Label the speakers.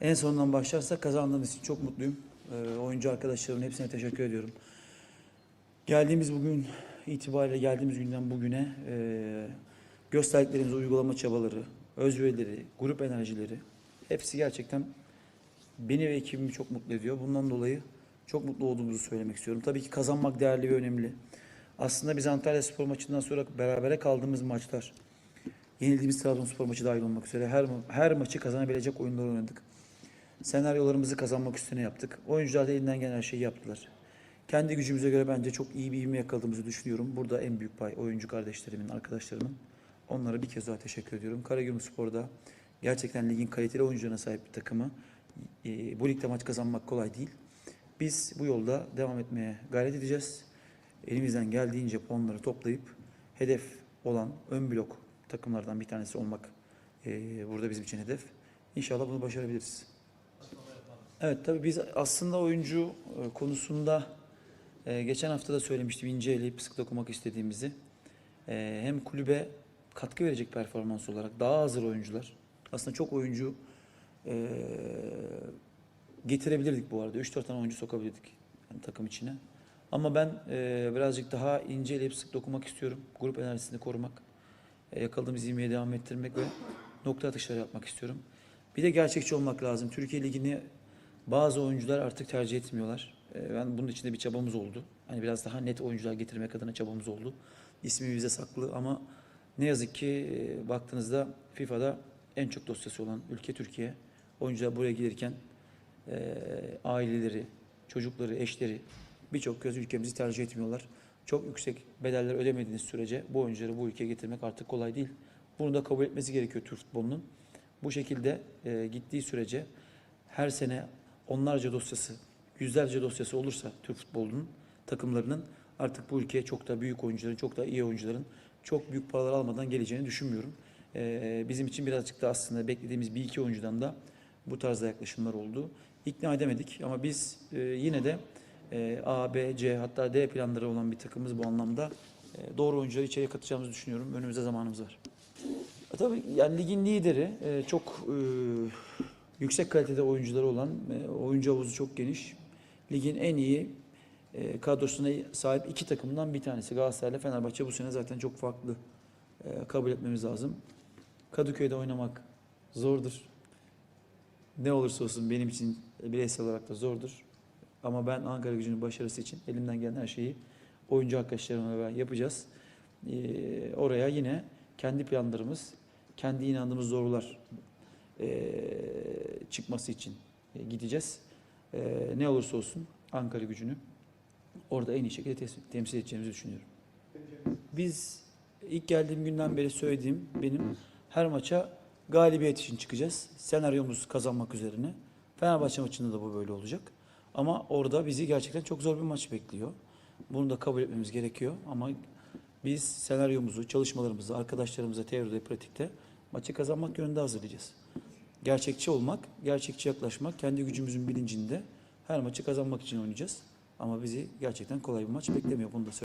Speaker 1: En sonundan başlarsak kazandığımız için çok mutluyum. Ee, oyuncu arkadaşlarımın hepsine teşekkür ediyorum. Geldiğimiz bugün itibariyle geldiğimiz günden bugüne e, gösterdiklerimiz uygulama çabaları, özverileri, grup enerjileri hepsi gerçekten beni ve ekibimi çok mutlu ediyor. Bundan dolayı çok mutlu olduğumuzu söylemek istiyorum. Tabii ki kazanmak değerli ve önemli. Aslında biz Antalya Spor maçından sonra berabere kaldığımız maçlar, yenildiğimiz Trabzonspor maçı dahil olmak üzere her, her maçı kazanabilecek oyunlar oynadık. Senaryolarımızı kazanmak üstüne yaptık. Oyuncular da elinden gelen her şeyi yaptılar. Kendi gücümüze göre bence çok iyi bir ivme yakaladığımızı düşünüyorum. Burada en büyük pay oyuncu kardeşlerimin, arkadaşlarımın. Onlara bir kez daha teşekkür ediyorum. Karagümrükspor'da gerçekten ligin kaliteli oyuncularına sahip bir takımı. Ee, bu ligde maç kazanmak kolay değil. Biz bu yolda devam etmeye gayret edeceğiz. Elimizden geldiğince puanları toplayıp hedef olan ön blok takımlardan bir tanesi olmak ee, burada bizim için hedef. İnşallah bunu başarabiliriz. Evet tabii biz aslında oyuncu e, konusunda e, geçen hafta da söylemiştim inceleyip sık dokumak istediğimizi. E, hem kulübe katkı verecek performans olarak daha hazır oyuncular. Aslında çok oyuncu getirebilirdik bu arada. 3-4 tane oyuncu sokabilirdik yani takım içine. Ama ben birazcık daha inceleyip sık dokumak istiyorum. Grup enerjisini korumak, yakaladığımız ivmeyi devam ettirmek ve nokta atışları yapmak istiyorum. Bir de gerçekçi olmak lazım. Türkiye Ligi'ni bazı oyuncular artık tercih etmiyorlar. E, ben bunun içinde bir çabamız oldu. Hani biraz daha net oyuncular getirmek adına çabamız oldu. İsmi bize saklı ama ne yazık ki e, baktığınızda FIFA'da en çok dosyası olan ülke Türkiye. Oyuncular buraya gelirken e, aileleri, çocukları, eşleri birçok kez ülkemizi tercih etmiyorlar. Çok yüksek bedeller ödemediğiniz sürece bu oyuncuları bu ülkeye getirmek artık kolay değil. Bunu da kabul etmesi gerekiyor Türk futbolunun. Bu şekilde e, gittiği sürece her sene onlarca dosyası, yüzlerce dosyası olursa Türk futbolunun takımlarının artık bu ülkeye çok da büyük oyuncuların, çok da iyi oyuncuların çok büyük paralar almadan geleceğini düşünmüyorum. E, bizim için birazcık da aslında beklediğimiz bir iki oyuncudan da bu tarzda yaklaşımlar oldu. İkna edemedik ama biz e, yine de e, A, B, C hatta D planları olan bir takımız bu anlamda. E, doğru oyuncuları içeriye katacağımızı düşünüyorum. Önümüzde zamanımız var. E, Tabii yani ligin lideri e, çok e, yüksek kalitede oyuncuları olan e, oyuncu havuzu çok geniş. Ligin en iyi e, kadrosuna sahip iki takımdan bir tanesi Galatasaray ile Fenerbahçe bu sene zaten çok farklı e, kabul etmemiz lazım. Kadıköy'de oynamak zordur. Ne olursa olsun benim için bireysel olarak da zordur. Ama ben Ankara gücünün başarısı için elimden gelen her şeyi oyuncu arkadaşlarımla beraber yapacağız. Oraya yine kendi planlarımız, kendi inandığımız doğrular ee, çıkması için e, gideceğiz. Ee, ne olursa olsun Ankara gücünü orada en iyi şekilde temsil edeceğimizi düşünüyorum. Biz ilk geldiğim günden beri söylediğim benim her maça galibiyet için çıkacağız. Senaryomuz kazanmak üzerine. Fenerbahçe maçında da bu böyle olacak. Ama orada bizi gerçekten çok zor bir maç bekliyor. Bunu da kabul etmemiz gerekiyor. Ama biz senaryomuzu, çalışmalarımızı, arkadaşlarımıza teoride, pratikte maçı kazanmak yönünde hazırlayacağız. Gerçekçi olmak, gerçekçi yaklaşmak, kendi gücümüzün bilincinde her maçı kazanmak için oynayacağız. Ama bizi gerçekten kolay bir maç beklemiyor. Bunu da